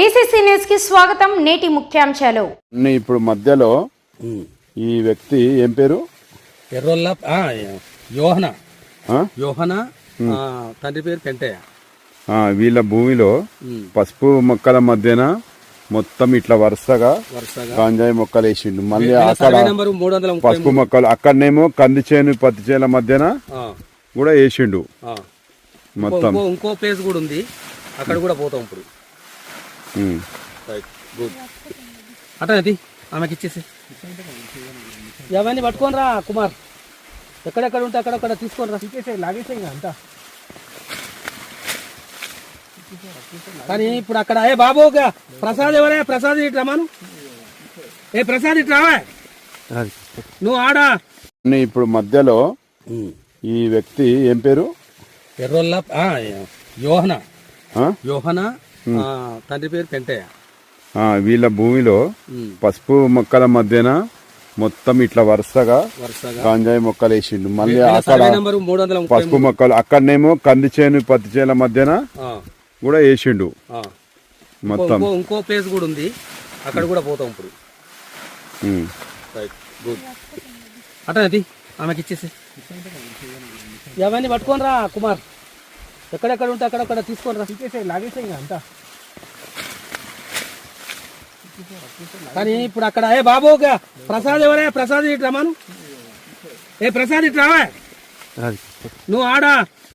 BCC న్యూస్కి స్వాగతం నేటి ముఖ్యాంశాలు. ఇప్పుడు మధ్యలో ఈ వ్యక్తి ఏం పేరు? ఎర్రొల్ల ఆ, యోహన. ఆ? యోహన ఆ, తండ్రి పేరు పెంటయ్య. ఆ, వీళ్ళ భూమిలో ఉమ్, పసుపు మొక్కల మధ్యన మొత్తం ఇట్లా వరుసగా వరుసగా. గాంజాయి మొక్కలు వేసిండు. మళ్ళీ వీళ్ళ అక్కడ సర్వే నెంబర్ మూడు వందల ముప్పై పసుపు మొక్కలు అక్కడనేమో కంది చేను పత్తి చేల మధ్యన ఆ, కూడా వేసిండు ఆ. మొత్తం. ఇంకో ఇంకో ప్లేస్ కూడా ఉంది. అక్కడ కూడా పోతాం ఇప్పుడు. గుడ్ అటనది ఆమెకి ఇచ్చేసి. అవన్నీ పట్టుకొని రా కుమార్. ఎక్కడెక్కడ ఉంటే అక్కడక్కడ తీసుకొని రా తీసేసే లాగేసే అంతా. కానీ ఇప్పుడు అక్కడ ఏ బాబు గా- ప్రసాద్ ఎవరే? ప్రసాద్ ఇటు రమాను ఏ ప్రసాద్ ఇటు రావా నువ్వు ఆడా? ఇప్పుడు మధ్యలో ఈ వ్యక్తి ఏం పేరు? ఎర్రొల్ల ఆ, యోహన? యోహన తండ్రి పేరు పెంటయ్య. వీళ్ళ భూమిలో పసుపు మొక్కల మధ్యన మొత్తం ఇట్లా వరుసగా గాంజాయి మొక్కలు వేసిండు. మళ్ళీ అక్కడ పసుపు మొక్కలు అక్కడనేమో కంది చేను పత్తి చేల మధ్యన కూడా వేసిండు. మొత్తం. ఇంకో ప్లేస్ కూడా ఉంది. అక్కడ కూడా పోతాం ఇప్పుడు. అటనది ఆమెకి ఇచ్చేసి. అవన్నీ పట్టుకొని రా కుమార్. ఎక్కడెక్కడ ఉంటే అక్కడక్కడ తీసుకొని రా. తీసేసే లాగేసే అంతా. కానీ ఇప్పుడు అక్కడ ఏ బాబు గా- ప్రసాద్ ఎవరే? ప్రసాద్ ఇటు రమాను ఏ ప్రసాద్ ఇటు రావా. నువ్వు ఆడా?